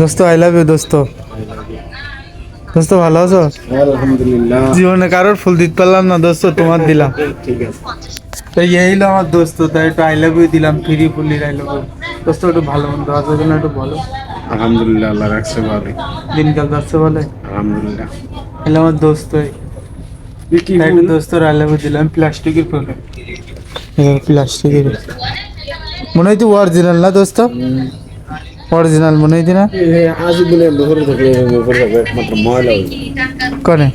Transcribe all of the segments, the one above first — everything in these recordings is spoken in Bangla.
দোস্ত আই লাভ ইউ দোস্ত। দোস্ত ভালো আছো? জীবনে কারোর ফুল দিতে পারলাম না দোস্ত তোমার দিলাম। ঠিক আছে। তো এই হলো আমার দোস্ত তাই একটু আই লাভ ইউ দিলাম free fully I love you দোস্ত একটু ভালো মন্দ আছে জন্য একটু বলো। আলহামদুলিল্লাহ আল্লাহ রাখছে ভালো দিনকাল যাচ্ছে বলে। আলহামদুলিল্লাহ। এলো আমার দোস্ত তাই একটু দোস্তর আই লাভ ইউ দিলাম প্লাস্টিকের ফুল প্লাস্টিকের। মনে হয় তো অরিজিনাল না দোস্ত? অরিজিনাল মনে হয় না আজ বলে বহরে থাকলে বহরে থাকবে একমাত্র ময়লা কনে?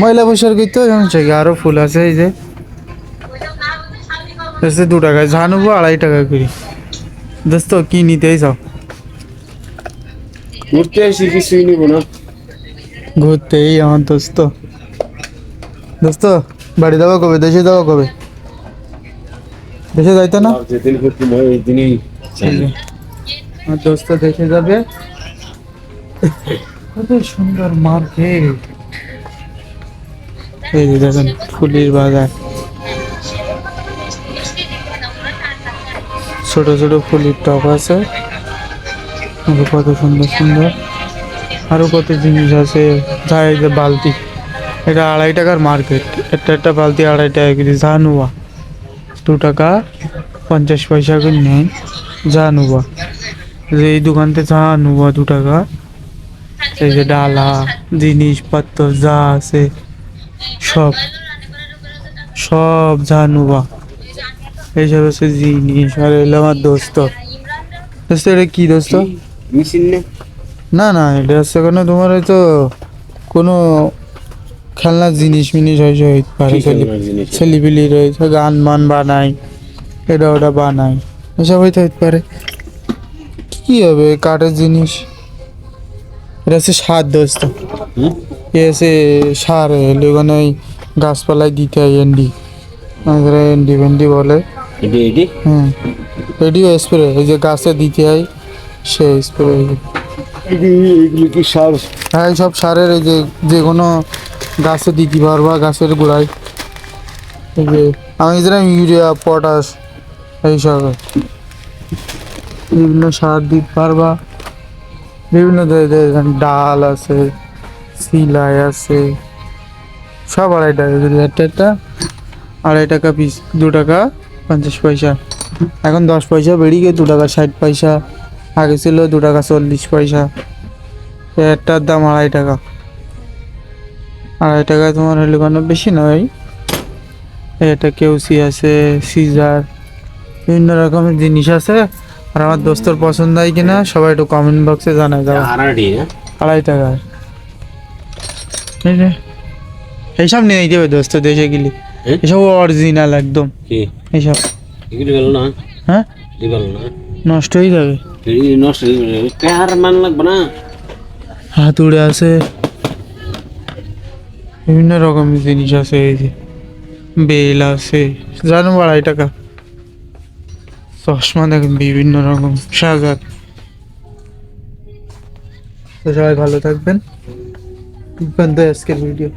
ময়লা বসার করতে জানছে আরও ফুল আছে এই যে? এসে দু টাকা ঝানুবো আড়াই টাকা করি। দোস্ত কি নিতেই চাও ঘুরতে আসি কিছুই নিব না। ঘুরতে এই আমার দোস্ত। দোস্ত বাড়ি যাব কবে? দেশে যাব কবে? দেশে যাইতো না? যেদিন ঘুরতে ওই দিনই আমার দোস্ত দেশে যাবে। কত সুন্দর মার্কেট। এই যে দেখেন, ফুলির বাজার। ছোট ছোট ফুলের টপ আছে। কত সুন্দর সুন্দর। আরও কত জিনিস আছে। যা এই যে বালতি। এটা আড়াই টাকার মার্কেট। একটা একটা বালতি আড়াই টাকা করে জানুয়া। দু টাকা পঞ্চাশ পয়সা করে নেই জানুয়া। যে এই দোকানতে যা জানুয়া দু টাকা। এই যে ডালা জিনিসপত্র যা আছে সব। সব জানুয়া এইসব হচ্ছে জিনিস আর এলো আমার দোস্ত। দোস্ত এটা কি দোস্ত? না। না এটা হচ্ছে কোনো তোমার হয়তো কোনো খেলনার জিনিস মিনিস হয়েছে হইতে পারে খেলনার রয়েছে গান মান বানাই এটা ওটা বানাই এসব হইতে হইতে পারে। কি হবে? কাঠের জিনিস। এটা হচ্ছে সার দোস্ত। এ হচ্ছে সার এলে ওখানে ওই গাছপালায় দিতে হয় এন্ডি এন্ডি ভেন্ডি বলে। এডি এডি? হুম। এটিও স্প্রে এই যে গাছে দিতে হয় সে স্প্রে। এগুলো কি সার? হ্যাঁ সব সারের এই যে যে কোনো গাছে দিতে পারবা গাছের গোড়ায়। এই যে আমি যেরকম ইউরিয়া পটাশ এইসব। বিভিন্ন সার দিতে পারবা। বিভিন্ন ডাল আছে, সিলাই আছে, সব আড়াই টাকা একটা একটা আড়াই টাকা পিস দু টাকা পঞ্চাশ পয়সা। এখন দশ পয়সা বেরিয়ে গিয়ে দু টাকা ষাট পয়সা। আগে ছিল দু টাকা চল্লিশ পয়সা। একটার দাম আড়াই টাকা। আড়াই টাকা তোমার হলে কোনো বেশি নয়। এটা কেউসি আছে, সিজার, বিভিন্ন রকমের জিনিস আছে। আর আমার দোস্তর পছন্দ হয় কিনা সবাই একটু কমেন্ট বক্সে জানাই দাও। আড়াই টাকা। এই এইসব নিয়ে দেবে দোস্ত দেশে গেলে? এসব অরিজিনাল একদম। এইসব। না? হ্যাঁ? নষ্ট হয়ে যাবে। নষ্ট হয়ে যাবে। কার মান লাগবে না? হাতুড়ে আছে। বিভিন্ন রকমের জিনিস আছে এই যে। বেল আছে। জানো আড়াই টাকা। চশমা দেখেন বিভিন্ন রকম সাজার। তো সবাই ভালো থাকবেন। আজকের ভিডিও।